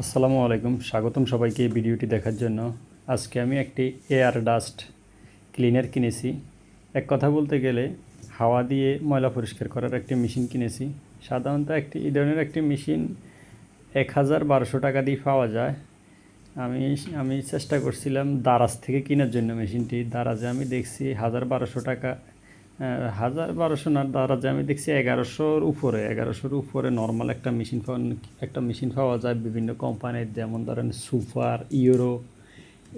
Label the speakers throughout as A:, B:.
A: আসসালামু আলাইকুম, স্বাগতম সবাইকে ভিডিওটি দেখার জন্য। আজকে আমি একটি এয়ার ডাস্ট ক্লিনার কিনেছি। এক কথা বলতে গেলে, হাওয়া দিয়ে ময়লা পরিষ্কার করার একটি মেশিন কিনেছি। সাধারণত একটি, এই ধরনের একটি মেশিন এক হাজার বারোশো টাকা দিয়ে পাওয়া যায়। আমি আমি চেষ্টা করছিলাম দারাজ থেকে কেনার জন্য মেশিনটি। দারাজে আমি দেখছি হাজার বারোশো টাকা হাজার বারোশো না দারাজে আমি দেখছি এগারোশোর উপরে এগারোশোর উপরে নর্মাল একটা মেশিন একটা মেশিন পাওয়া যায়, বিভিন্ন কোম্পানির যেমন ধরেন সুপার, ইউরো,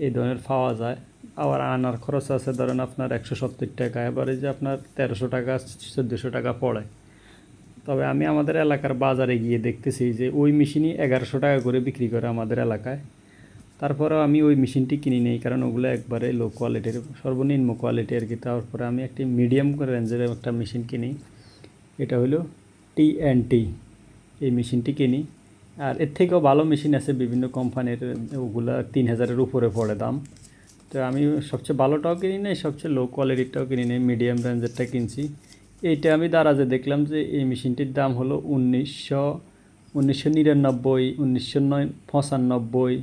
A: এই ধরনের পাওয়া যায়। আবার আনার খরচ আছে ধরেন আপনার একশো সত্তর টাকা, এবারে যে আপনার তেরোশো টাকা, চোদ্দোশো টাকা পড়ে। তবে আমি আমাদের এলাকার বাজারে গিয়ে দেখতেছি যে ওই মেশিনই এগারোশো টাকা করে বিক্রি করে আমাদের এলাকায়। তারপরেও আমি ওই মেশিনটি কিনি নেই, কারণ ওগুলো একবারে লো কোয়ালিটির সর্বনিম্ন কোয়ালিটি আর কি তারপরে আমি একটি মিডিয়াম রেঞ্জের একটা মেশিন কিনি। এটা হলো টি অ্যান্ড টি এই মেশিনটি কিনি। আর এর থেকেও ভালো মেশিন আছে বিভিন্ন কোম্পানির ওগুলা তিন হাজারের উপরে পড়ে দাম। তো আমি সবচেয়ে ভালোটাও কিনি নাই, সবচেয়ে লো কোয়ালিটিরটাও কিনি নাই মিডিয়াম রেঞ্জেরটা কিনছি। এইটা আমি দারাজে দেখলাম যে এই মেশিনটির দাম হলো উনিশশো উনিশশো নিরানব্বই, উনিশশো নয়, পঁচানব্বই।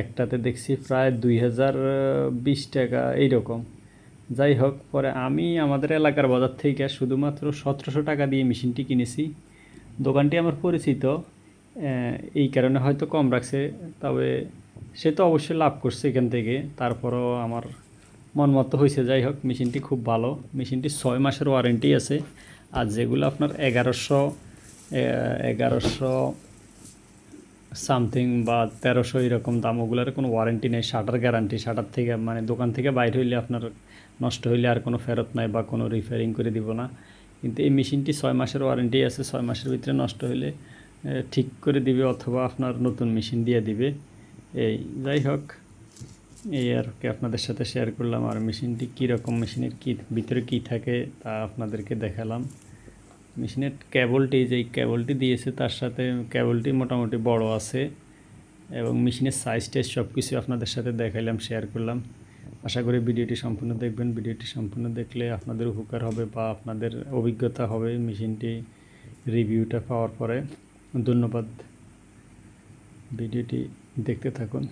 A: একটাতে দেখছি প্রায় দুই হাজার বিশ টাকা, এইরকম। যাই হোক, পরে আমি আমাদের এলাকার বাজার থেকে শুধুমাত্র সতেরোশো টাকা দিয়ে মেশিনটি কিনেছি। দোকানটি আমার পরিচিত এই কারণে হয়তো কম রাখছে, তবে সে তো অবশ্যই লাভ করছে এখান থেকে। তারপরও আমার মন মতো হয়েছে। যাই হোক, মেশিনটি খুব ভালো। মেশিনটি ছয় মাসের ওয়ারেন্টি আছে। আর যেগুলো আপনার এগারোশো এগারোশো সামথিং বা তেরোশো এরকম দাম, ওগুলোর কোনো ওয়ারেন্টি নেই শাটার গ্যারান্টি শাটার থেকে মানে দোকান থেকে বাইর হইলে আপনার নষ্ট হইলে আর কোনো ফেরত নাই বা কোনো রিপেয়ারিং করে দিব না। কিন্তু এই মেশিনটি ছয় মাসের ওয়ারেন্টি আছে, ছয় মাসের ভিতরে নষ্ট হইলে ঠিক করে দিবে অথবা আপনার নতুন মেশিন দিয়ে দিবে। এই, যাই হোক, এই আর কি আপনাদের সাথে শেয়ার করলাম আর মেশিনটি কীরকম, মেশিনের কী, ভিতরে কী থাকে তা আপনাদেরকে দেখালাম। মেশিনের কেবলটি, যেই কেবলটি দিয়েছে তার সাথে কেবলটি মোটামুটি বড় আছে এবং মেশিনের সাইজ টাইজ সব কিছু আপনাদের সাথে দেখাইলাম শেয়ার করলাম। আশা করি ভিডিওটি সম্পূর্ণ দেখবেন। ভিডিওটি সম্পূর্ণ দেখলে আপনাদের উপকার হবে বা আপনাদের অভিজ্ঞতা হবে মেশিনটি রিভিউটা পাওয়ার পরে। ধন্যবাদ। ভিডিওটি দেখতে থাকুন।